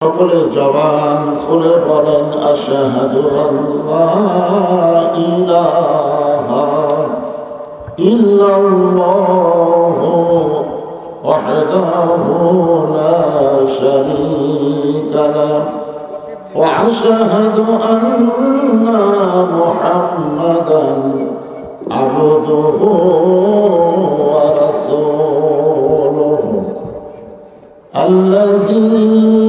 সকলে জবান খুলে বলেন আশহাদু আল্লাহ ইলাহা ইল্লাল্লাহ ওয়াহদাহু লা শারীকা লাহ وأشهد أن محمدا عبده ورسوله الذي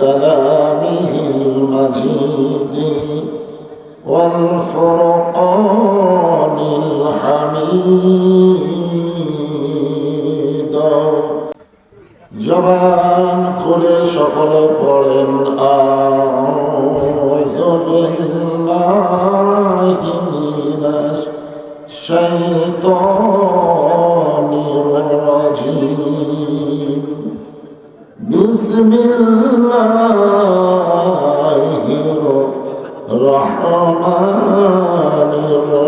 كلامه المجيد والفرقان الحميد جبان كل شفر قرن أعوذ بالله من الشيطان الرجيم بسم الله الله الرحمن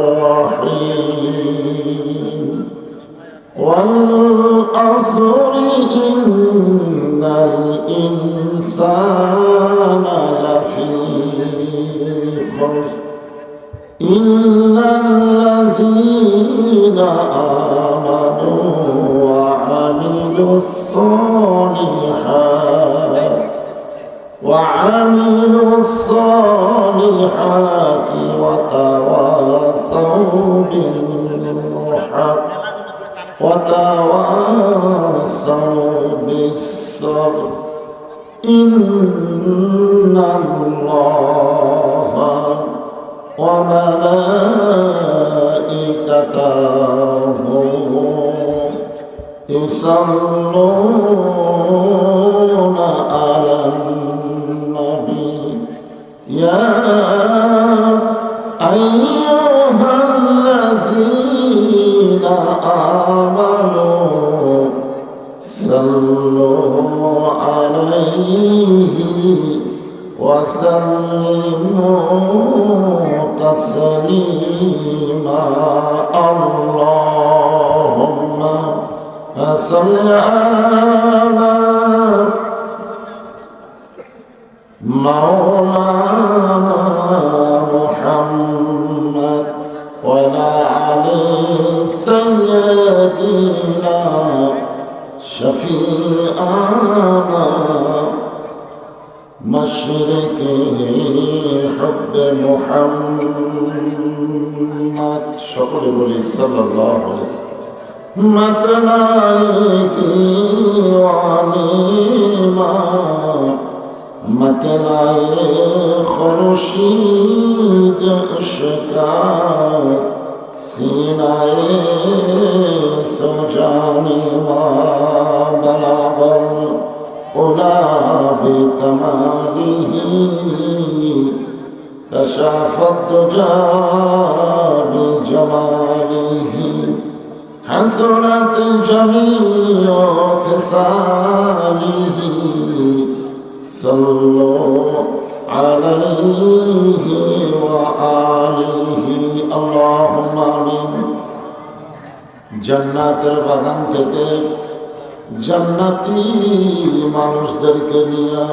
الرحيم. والله وتواصوا بالصبر إن الله وملائكته يصلون عليه وسلموا تسليما اللهم صل على مولانا محمد وعلى علي سيدنا شفيعنا مشرق حب محمد شكر بولي صلى الله عليه وسلم متنائي وعليما متنائي خرشيد شكاس سينائي سجاني ما بلغ الأولى بكماله كشف الدجى بجماله حسنت جميع خصاله صلوا عليه وآله اللهم آمين জান্নাতের বাগান থেকে জান্নাতি মানুষদেরকে নিয়ে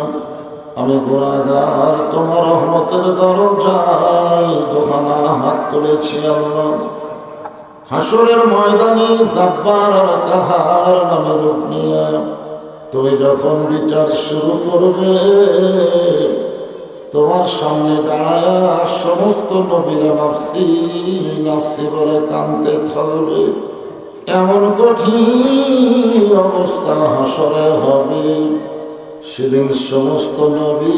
আমি গোড়াগার তোমার রহমতের দরজায় দোকানা হাত তুলেছি আল্লাহ। হাসরের ময়দানে জাব্বার আর নামে রূপ নিয়ে তুমি যখন বিচার শুরু করবে, তোমার সামনে দাঁড়ায় সমস্ত নবীরা নাফসি নাফসি বলে কানতে থাকবে। এমন কঠিন অবস্থা হাসরে হবে। সেদিন সমস্ত নবী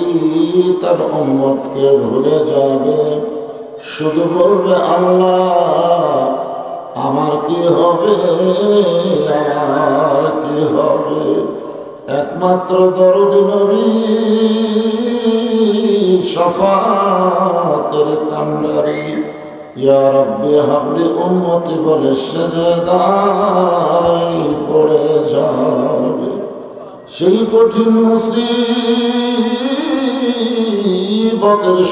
তার উম্মতকে ভুলে যাবে। শুধু বলবে, আল্লাহ, আমার কি হবে? আমার কি হবে? একমাত্র দরদ নবী সফাতের কান্ডারি ইয়া রব্বি হাবলি উম্মতি বলে সেদে দাই পড়ে যাবে। সেই কঠিন মুসিবতের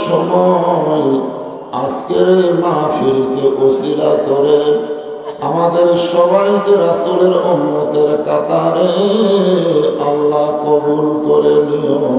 সময় আজকের এই মাহফিলকে ওসিলা করে আমাদের সবাইকে রাসূলের উম্মতের কাতারে আল্লাহ কবুল করে নিও।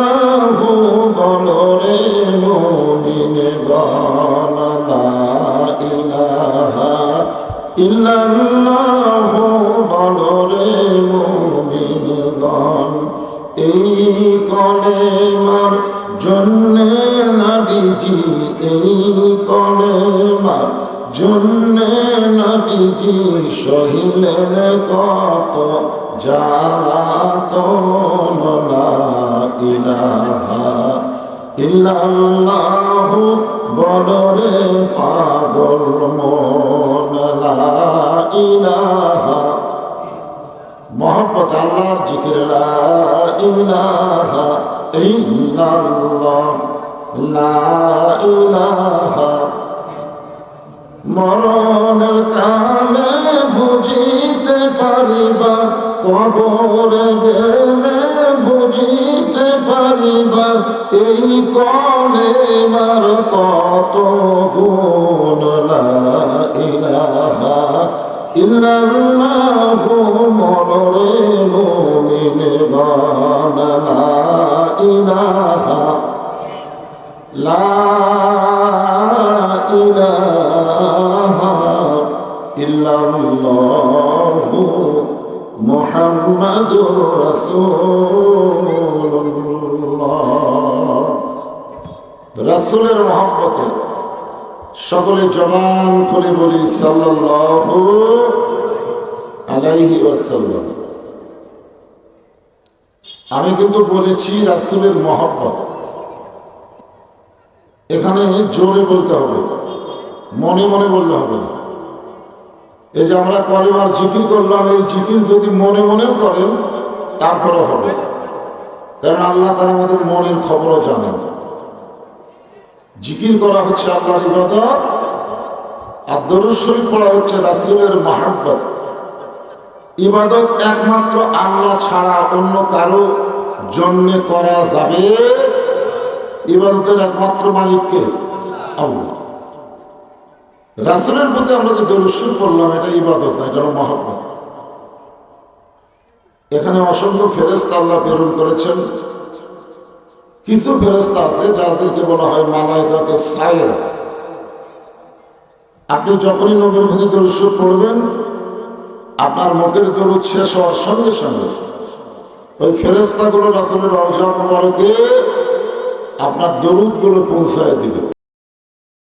ইল্লাল্লাহ বলরে মুমিন গণ এই কলেমার জন্যে নাবিজি এই কলেমার জন্যে নাবিজি সহিলেন কত জ্বালাতন লা ইলাহা ইল্লাল্লাহ বলরে পাগল মন মোহাম্মত আল্লাহর জিকির ইলাহা ইল্লাল্লাহ। লা ইলাহা। মরণের কালে বুঝিতে পারিবা কবর গেলে এই কলে মার কত গুণ লা ইলাহা ইল্লাল্লাহু মনরে মুমিন গান লা ইলাহা লা ইলাহা ইল্লাল্লাহু মুহাম্মাদুর রাসূলুল্লাহ রাসূলের মহব্বতে সকলে জবান করে বলি, সাল্লাল্লাহু আলাইহি ওয়াসাল্লাম। আমি কিন্তু বলেছি রাসূলের মহব্বত। এখানে জোরে বলতে হবে, মনে মনে বললে হবে না। এই যে আমরা কলেমার জিকির করলাম, এই জিকির যদি মনে মনেও করেন তারপরে হবে। কারণ আল্লাহ তারা আমাদের মনের খবরও জানেন। জিকির করা হচ্ছে আল্লাহর ইবাদত, আর দরুদ শরীফ পড়া হচ্ছে রাসুলের মাহাব্বত। ইবাদত একমাত্র আল্লাহ ছাড়া অন্য কারও জন্যে করা যাবে? ইবাদতের একমাত্র মালিককে আল্লাহ। রাসুলের প্রতি আমরা যে দরুশ্বর করলাম এটা ইবাদত না, এটা হলো মহব্বত। এখানে অসংখ্য ফেরেস্তা আল্লাহ প্রেরণ করেছেন। কিছু ফেরস্তা আছে যাদেরকে বলা হয় মালায়কাতে সায়ের। আপনি যখনই নবীর প্রতি দরুদ পড়বেন, আপনার মুখের দরুদ শেষ হওয়ার সঙ্গে সঙ্গে ওই ফেরস্তাগুলো রাসুলের মুবারকে আপনার দরুদগুলো পৌঁছায় দিবে।